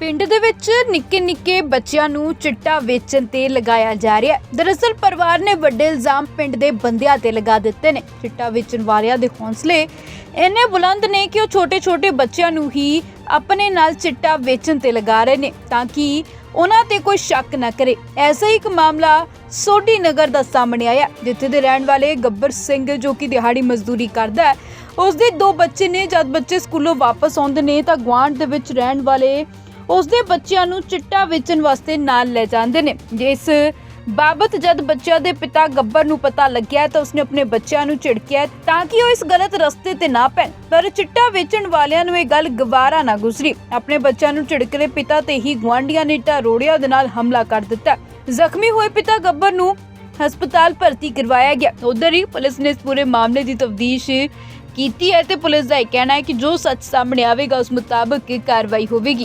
ਪਿੰਡ ਦੇ ਵਿੱਚ ਨਿੱਕੇ ਨਿੱਕੇ ਬੱਚਿਆਂ ਨੂੰ ਚਿੱਟਾ ਵੇਚਣ ਤੇ ਲਗਾਇਆ ਜਾ ਰਿਹਾ ਹੈ। ਦਰਅਸਲ ਪਰਿਵਾਰ ਨੇ ਵੱਡੇ ਇਲਜ਼ਾਮ ਪਿੰਡ ਦੇ ਬੰਦਿਆਂ ਤੇ ਲਗਾ ਦਿੱਤੇ ਨੇ। ਚਿੱਟਾ ਵੇਚਣ ਵਾਲਿਆਂ ਦੇ ਹੌਸਲੇ ਇੰਨੇ ਬੁਲੰਦ ਨੇ ਕਿ ਉਹ ਛੋਟੇ-ਛੋਟੇ ਬੱਚਿਆਂ ਨੂੰ ਹੀ ਆਪਣੇ ਨਾਲ ਚਿੱਟਾ ਵੇਚਣ ਤੇ ਲਗਾ ਰਹੇ ਨੇ ਤਾਂ ਕਿ ਉਹਨਾਂ ਤੇ ਕੋਈ ਸ਼ੱਕ ਨਾ ਕਰੇ। ਐਸਾ ਹੀ ਇੱਕ ਮਾਮਲਾ ਸੋਢੀ ਨਗਰ ਦਾ ਸਾਹਮਣੇ ਆਇਆ, ਜਿੱਥੇ ਦੇ ਰਹਿਣ ਵਾਲੇ ਗੱਬਰ ਸਿੰਘ ਜੋ ਕਿ ਦਿਹਾੜੀ ਮਜ਼ਦੂਰੀ ਕਰਦਾ ਹੈ ਉਸ ਦੇ ਦੋ ਬੱਚੇ ਨੇ। ਜਦ ਬੱਚੇ ਸਕੂਲੋਂ ਵਾਪਸ ਆਉਂਦੇ ਨੇ ਤਾਂ ਗੁਆਂਢ ਦੇ ਵਿੱਚ ਰਹਿਣ ਵਾਲੇ ਉਸ ਦੇ ਬੱਚਿਆਂ ਨੂੰ ਚਿੱਟਾ ਵੇਚਣ ਵਾਸਤੇ ਨਾਲ ਲੈ ਜਾਂਦੇ ਨੇ। ਜਿਸ ਬਾਬਤ ਜਦ ਬੱਚਿਆਂ ਦੇ ਪਿਤਾ ਗੱਬਰ ਨੂੰ ਪਤਾ ਲੱਗਿਆ ਤਾਂ ਉਸਨੇ ਆਪਣੇ ਬੱਚਿਆਂ ਨੂੰ ਝਿੜਕਿਆ ਤਾਂ ਕਿ ਉਹ ਇਸ ਗਲਤ ਰਸਤੇ ਤੇ ਨਾ ਪੈਣ। ਪਰ ਚਿੱਟਾ ਵੇਚਣ ਵਾਲਿਆਂ ਨੂੰ ਇਹ ਗੱਲ ਗਵਾਰਾ ਨਾ ਗੁਜ਼ਰੀ। ਆਪਣੇ ਬੱਚਿਆਂ ਨੂੰ ਝਿੜਕਦੇ ਪਿਤਾ ਤੇ ਹੀ ਗੁਆਂਢੀਆਂ ਨੇ ਇੱਟਾਂ ਦੇ ਨਾਲ ਹਮਲਾ ਕਰ ਦਿੱਤਾ। ਜ਼ਖਮੀ ਹੋਏ ਪਿਤਾ ਗੱਬਰ ਨੂੰ ਹਸਪਤਾਲ ਭਰਤੀ ਕਰਵਾਇਆ ਗਿਆ। ਉਧਰ ਹੀ ਪੁਲਿਸ ਨੇ ਇਸ ਪੂਰੇ ਮਾਮਲੇ ਦੀ ਤਫਤੀਸ਼ ਕੀਤੀ ਹੈ ਤੇ ਪੁਲਿਸ ਦਾ ਇਹ ਕਹਿਣਾ ਹੈ ਕਿ ਜੋ ਸੱਚ ਸਾਹਮਣੇ ਆਵੇਗਾ, ਉਸ ਮੁਤਾਬਕ ਕਾਰਵਾਈ ਹੋਵੇਗੀ।